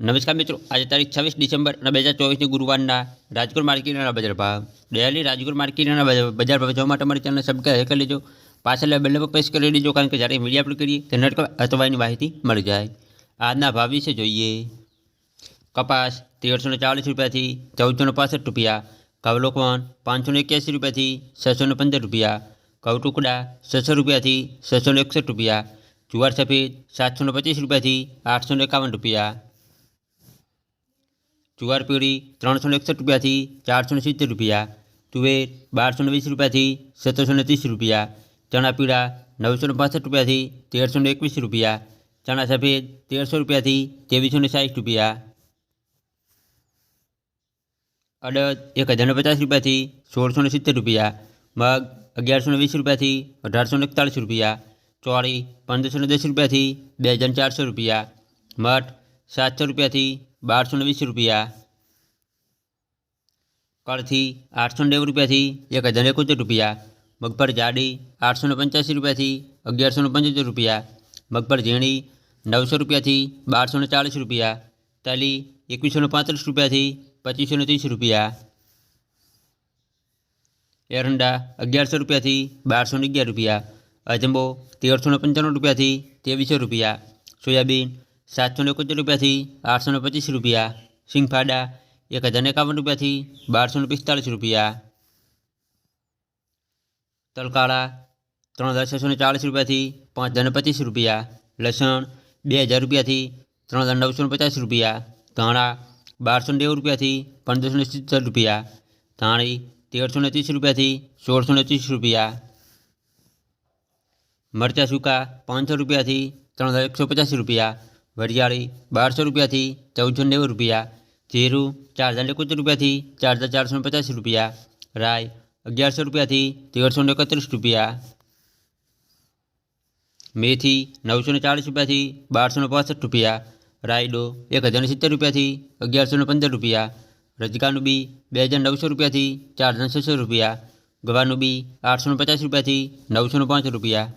નમસ્કાર મિત્રો આજે તારીખ છવ્વીસ ડિસેમ્બર અને બે હજાર ચોવીસની ગુરુવારના રાજકોટ માર્કેટના બજાર ભાવ ડેલી રાજકોટ માર્કેટના બજાર બજાર ભાવ જોવા માટે અમારી ચેનલ સબસ્ક્રાઈબ કરી લેજો પાછળ બેલ પર પ્રેસ કરી લેજો કારણ કે જ્યારે મીડિયા અપલોડ કરીએ તે નટક અથવાની માહિતી મળી જાય આજના ભાવ વિશે જોઈએ કપાસ તેરસો ને ચાલીસ રૂપિયાથી ચૌદસો ને પાસઠ રૂપિયા ઘઉં લોકવન પાંચસો ને એક્યાસી રૂપિયાથી છસો ને પંદર રૂપિયા ઘઉં ટુકડા છસો રૂપિયાથી છસો ને એકસઠ રૂપિયા જુવાર સફેદ સાતસો ને પચીસ રૂપિયાથી આઠસો ને એકાવન રૂપિયા જુવાર પીળી ત્રણસો ને એકસઠ રૂપિયાથી ચારસો ને સિત્તેર રૂપિયા તુવેર બારસો ને વીસ રૂપિયાથી સત્તરસો ને ત્રીસ રૂપિયા ચણા પીળા નવસો ને પાસઠ રૂપિયાથી તેરસો ને એકવીસ રૂપિયા ચણા સફેદ તેરસો રૂપિયાથી ત્રેવીસો ને સાઠ રૂપિયા અડદ એક હજાર ને પચાસ રૂપિયાથી સોળસો ને સિત્તેર રૂપિયા મગ અગિયારસો ને વીસ રૂપિયાથી અઢારસો ને એકતાળીસ રૂપિયા ચોળી પંદરસો ને દસ રૂપિયાથી બે હજાર ચારસો રૂપિયા મઠ સાતસો રૂપિયાથી બારસો વીસ રૂપિયા. કળથી આઠસો નેવું રૂપિયાથી એક હજાર એકોતેર રૂપિયા. મગફળ જાડી આઠસો પંચ્યાસી રૂપિયાથી અગિયારસો પંચોતેર રૂપિયા. મગફળ ઝીણી નવસો રૂપિયાથી બારસો ચાલીસ રૂપિયા. તલી એકવીસો પાંત્રીસ રૂપિયાથી પચીસો ત્રીસ રૂપિયા. એરંડા અગિયારસો રૂપિયાથી બારસો અગિયાર રૂપિયા. અજંબો તેરસો પંચાણું રૂપિયાથી ત્રેવીસો રૂપિયા. સોયાબીન સાતસો ને એકોતેર રૂપિયાથી આઠસો ને પચીસ રૂપિયા સિંગફાડા એક હજાર ને એકાવન રૂપિયાથી બારસો ને પિસ્તાળીસ રૂપિયા તલકાળા ત્રણ હજાર છસો ને ચાલીસ રૂપિયાથી પાંચ હજાર ને પચીસ રૂપિયા લસણ બે હજાર રૂપિયાથી ત્રણ હજાર નવસો ને પચાસ રૂપિયા ધાણા બારસો ને નેવું રૂપિયાથી પંદરસો ને સિત્તેર રૂપિયા ધાણી તેરસો ને ત્રીસ રૂપિયાથી સોળસો ને ત્રીસ રૂપિયા મરચાં સૂકા પાંચસો રૂપિયાથી ત્રણ હજાર એકસો પચાસ રૂપિયા વરિયાળી બારસો રૂપિયાથી ચૌદસો નેવું રૂપિયા જીરું ચાર હજાર એકોતેર રૂપિયાથી ચાર હજાર ચારસો ને પચાસ રૂપિયા રાય અગિયારસો રૂપિયાથી તેરસો ને એકત્રીસ રૂપિયા મેથી નવસો ને ચાળીસ રૂપિયાથી બારસો ને પાસઠ રૂપિયા રાયડો એક હજાર ને સિત્તેર રૂપિયાથી અગિયારસો ને પંદર રૂપિયા રજકાનું બી બે હજાર નવસો રૂપિયાથી ચાર હજાર છસો રૂપિયા ગવાનું બી આઠસો ને પચાસ રૂપિયાથી નવસો ને પાંચ રૂપિયા